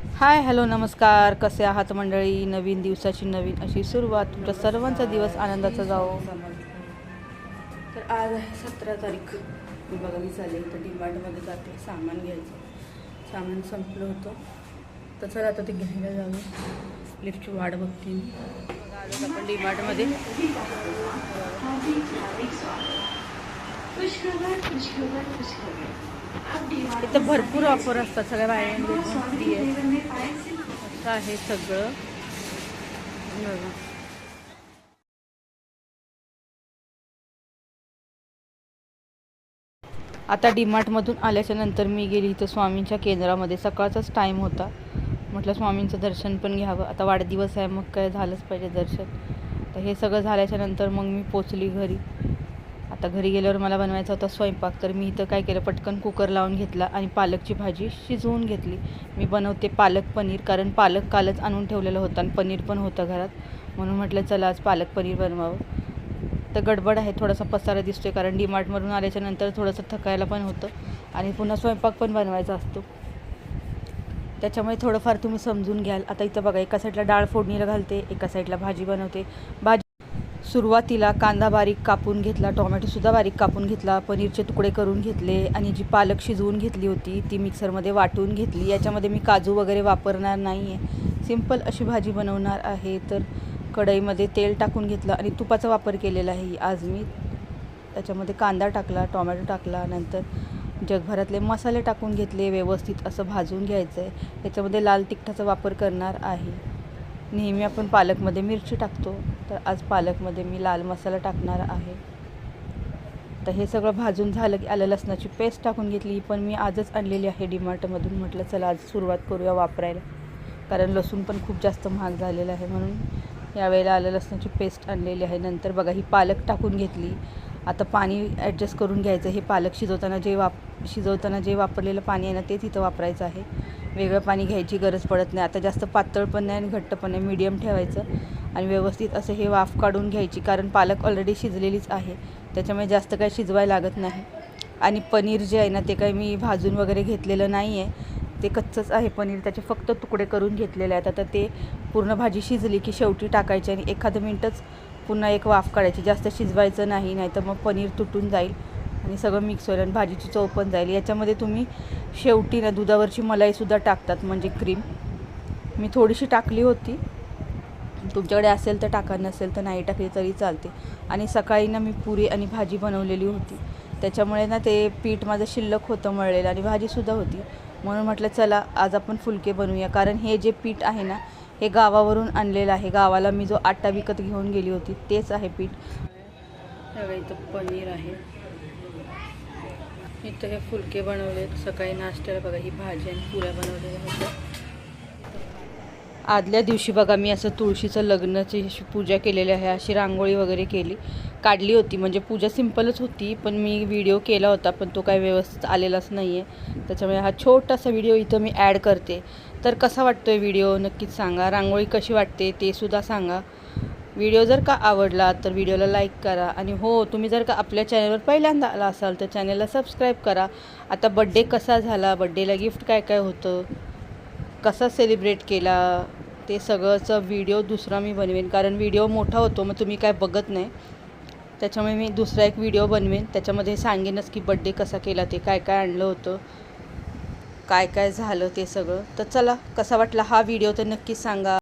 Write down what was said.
Hi hello नमस्कार. कसे आहात मंडळी? नवीन दिवसाची नवीन अशी सुरुवात. तुमच्या सर्वांचा दिवस आनंदाचा जाओ तर आज आहे सतरा तारीख. मी बघा मी चालेल तर डीमार्टमध्ये जाते. सामान घ्यायचं. सामान संपलं होतं. तर चला आता ते घ्यायला जाऊ लिफ्टची वाट बघते मी. बघा, आलो आपण डीमार्टमध्ये इथं भरपूर ऑफर असतात सगळ्या बायांना फ्री आहे असं आहे सगळं. बघा. आता डीमार्टमधून आल्याच्यानंतर मी गेली इथं स्वामींच्या केंद्रामध्ये. सकाळचाच टाईम होता. म्हटलं स्वामींचं दर्शन पण घ्यावं. आता वाढदिवस आहे मग काय झालंच पाहिजे दर्शन. तर हे सगळं झाल्याच्यानंतर मग मी पोचली घरी. आता घरी गेल्यावर मला बनवायचा होता स्वयंपाक तर मी इथं काय केलं पटकन कुकर लावून घेतला आणि पालकची भाजी शिजवून घेतली. मी बनवते पालक पनीर कारण पालक कालच आणून ठेवलेलं होतं आणि पनीर पण होतं घरात. म्हणून म्हटलं चला आज पालक पनीर बनवावं. तर गडबड आहे थोडासा पसारा दिसतोय कारण डीमार्टमधून आल्याच्यानंतर थोडंसं थकायला पण होतं आणि पुन्हा स्वयंपाक पण बनवायचा असतो. त्याच्यामुळे थोडंफार तुम्ही समजून घ्याल. आता इथं बघा एका साईडला डाळ फोडणीला घालते एका साईडला भाजी बनवते. भाजी सुरुवातीला कांदा बारीक कापून घेतला टोमॅटोसुद्धा बारीक कापून घेतला पनीरचे तुकडे करून घेतले आणि जी पालक शिजवून घेतली होती ती मिक्सरमध्ये वाटून घेतली. याच्यामध्ये मी काजू वगैरे वापरणार नाही आहे सिंपल अशी भाजी बनवणार आहे. तर कढईमध्ये तेल टाकून घेतलं आणि तुपाचा वापर केलेला आहे. आज मी त्याच्यामध्ये कांदा टाकला टोमॅटो टाकला नंतर जगभरातले मसाले टाकून घेतले व्यवस्थित असं भाजून घ्यायचं आहे याच्यामध्ये लाल तिखटाचा वापर करणार आहे. नेहमी आपण पालकमध्ये मिरची टाकतो. तर आज पालकमध्ये मी लाल मसाला टाकणार आहे. तर हे सगळं भाजून झालं की आलं लसणाची पेस्ट टाकून घेतली. ही पण मी आजच आणलेली आहे डीमार्टमधून. म्हटलं चला आज सुरुवात करूया वापरायला. कारण लसूण पण खूप जास्त महाग झालेलं आहे म्हणून यावेळेला आलं लसणाची पेस्ट आणलेली आहे. नंतर बघा ही पालक टाकून घेतली. आता पाणी ॲडजस्ट करून घ्यायचं. हे पालक शिजवताना जे वाप शिजवताना जे वापरलेलं पाणी आहे ना ते तिथं वापरायचं आहे. वेगळं पाणी घ्यायची गरज पडत नाही. आता जास्त पातळ पण नाही आणि घट्ट पण नाही. मीडियम ठेवायचं आणि व्यवस्थित असं हे वाफ काढून घ्यायची. कारण पालक ऑलरेडी शिजलेलीच आहे. त्याच्यामुळे जास्त काही शिजवायला लागत नाही. आणि पनीर जे आहे ना ते काही मी भाजून वगैरे घेतलेलं नाही आहे ते कच्चंच आहे पनीर. त्याचे फक्त तुकडे करून घेतलेले आहेत. आता ते पूर्ण भाजी शिजली की शेवटी टाकायची आणि एखादं मिनटंच पुन्हा एक वाफ काढायची. जास्त शिजवायचं नाही नाही तर मग पनीर तुटून जाईल. आणि सगळं मिक्स होईल आणि भाजीची चव पण जाईल. याच्यामध्ये तुम्ही शेवटी ना दुधावरची मलाईसुद्धा टाकतात म्हणजे क्रीम मी थोडीशी टाकली होती. तुमच्याकडे असेल तर टाका नसेल तर नाही टाकली तरी चालते. आणि सकाळी ना मी पुरी आणि भाजी बनवलेली होती. त्याच्यामुळे ना ते पीठ माझं शिल्लक होतं मळलेलं आणि भाजीसुद्धा होती. म्हणून म्हटलं चला आज आपण फुलके बनवूया. कारण हे जे पीठ आहे ना हे गावावरून आणलेलं आहे. गावाला मी जो आटा विकत घेऊन गेली होती तेच आहे पीठ. इथं पनीर आहे. इथं हे फुलके बनवलेत. सकाळी नाश्त्याला बघा ही भाजी आणि पुऱ्या बनवलेल्या होत्या. आदल्या दिवशी बघा मी असं तुळशीचं लग्नाची अशी पूजा केलेली आहे अशी रांगोळी वगैरे केली. काढली होती म्हणजे पूजा सिंपलच होती पण मी व्हिडिओ केला होता पण तो काय व्यवस्थित आलेलाच नाही आहे त्याच्यामुळे हा छोटासा व्हिडिओ इथं मी ॲड करते. तर कसा वाटतो आहे व्हिडिओ? नक्कीच सांगा. रांगोळी कशी वाटते ते सुद्धा सांगा. व्हिडिओ जर का आवडला तर व्हिडिओला लाईक करा. आणि हो तुम्ही जर का आपल्या चॅनलवर पहिल्यांदा आला असाल तर चॅनलला सबस्क्राईब करा. आता बड्डे कसा झाला? बड्डेला गिफ्ट काय काय होतं? कसा सेलिब्रेट केला? ते सगळंचं व्हिडिओ दुसरा मी बनवेन. कारण व्हिडिओ मोठा होतो मग तुम्ही काय बघत नाही. त्याच्यामुळे मी दुसरा एक व्हिडिओ बनवेन. त्याच्यामध्ये सांगेनच की बड्डे कसा केला ते काय काय आणलं होतं. काय काय झालं ते सगळं. तर चला कसा वाटला हा व्हिडिओ तर नक्कीच सांगा.